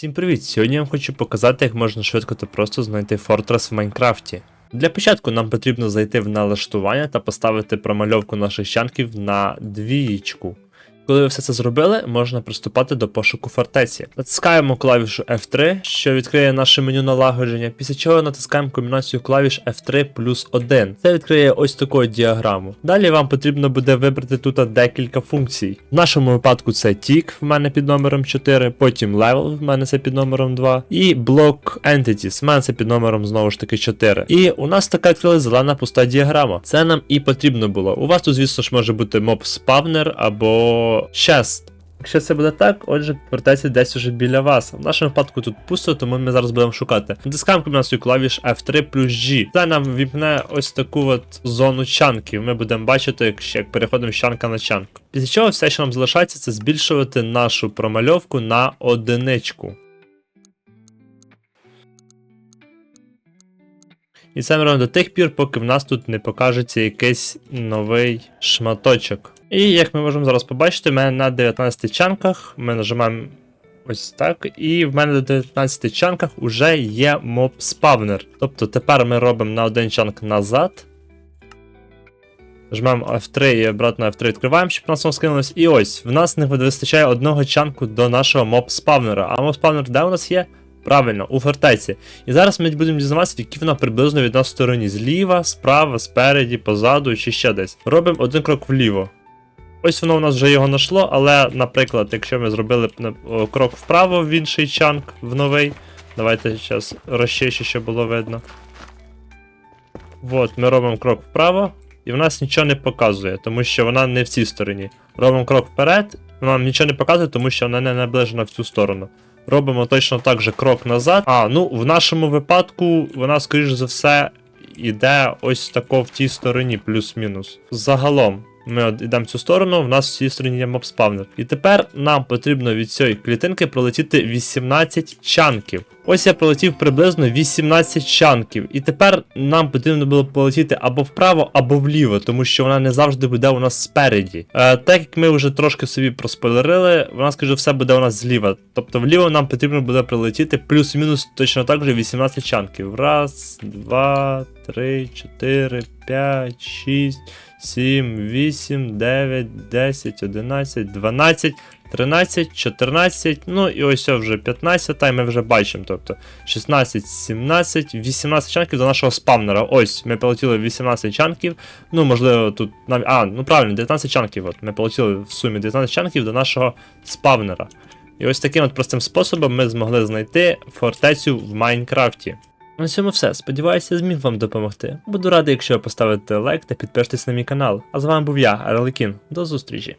Всім привіт! Сьогодні я вам хочу показати, як можна швидко та просто знайти фортрес в Майнкрафті. Для початку нам потрібно зайти в налаштування та поставити промальовку наших щанків на двієчку. Коли ви все це зробили, можна приступати до пошуку фортеці. Натискаємо клавішу F3, що відкриє наше меню налагодження, після чого натискаємо комбінацію клавіш F3 плюс 1. Це відкриє ось таку діаграму. Далі вам потрібно буде вибрати тут декілька функцій. В нашому випадку це Tick в мене під номером 4, потім Level в мене це під номером 2, і Block Entities в мене це під номером знову ж таки 4. І у нас така відкрилась зелена пуста діаграма. Це нам і потрібно було. У вас тут, звісно ж, може бути моб спавнер або chest. Якщо це буде так, отже, фортеця десь уже біля вас. В нашому випадку тут пусто, тому ми зараз будемо шукати. Натискаємо комбінацію клавіш F3 плюс G. Це нам віпне ось таку от зону чанків. Ми будемо бачити, як, як переходимо з чанка на чанк. Після чого все, що нам залишається, це збільшувати нашу промальовку на одиничку. І це ми робимо до тих пір, поки в нас тут не покажеться якийсь новий шматочок. І як ми можемо зараз побачити, в мене на 19 чанках ми нажимаємо ось так, і в мене на 19 чанках вже є моб спавнер. Тобто тепер ми робимо на один чанк назад. Жмемо F3 і обратно F3 відкриваємо, щоб нас скинулось. І ось, в нас не вистачає одного чанку до нашого моб спавнера. А моб спавнер де у нас є? Правильно, у фортеці. І зараз ми будемо дізнаватися, в вона приблизно від нас стороні. Зліва, справа, спереді, позаду чи ще десь. Робимо один крок вліво. Ось воно у нас вже його знайшло, але, наприклад, якщо ми зробили крок вправо в інший чанк, в новий. Давайте зараз розчищу, щоб було видно. От, ми робимо крок вправо, і в нас нічого не показує, тому що вона не в цій стороні. Робимо крок вперед, вона нам нічого не показує, тому що вона не наближена в цю сторону. Робимо точно так же крок назад. А, ну в нашому випадку вона, скоріш за все, іде ось тако в тій стороні, плюс-мінус. Загалом. Ми йдемо в цю сторону, в нас в цій стороні є мобспавнер. І тепер нам потрібно від цієї клітинки пролетіти 18 чанків. Ось я пролетів приблизно 18 чанків. І тепер нам потрібно було полетіти або вправо, або вліво, тому що вона не завжди буде у нас спереді. Е, так як ми вже трошки собі проспойлерили, вона, скажу, все буде у нас зліва. Тобто вліво нам потрібно буде прилетіти плюс-мінус точно так же 18 чанків. Раз, два, три, чотири, п'ять, шість. 7, 8, 9, 10, 11, 12, 13, 14, ну і ось вже 15, та й ми вже бачимо. Тобто 16, 17, 18 чанків до нашого спавнера. Ось, ми полетіли 18 чанків. Ну, можливо, тут навіть. А, ну правильно, 19 чанків. От, Ми полетіли в сумі 19 чанків до нашого спавнера. І ось таким от простим способом ми змогли знайти фортецю в Майнкрафті. На цьому все. Сподіваюся, зміг вам допомогти. Буду радий, якщо ви поставите лайк та підпишетесь на мій канал. А з вами був я, Арлекін. До зустрічі!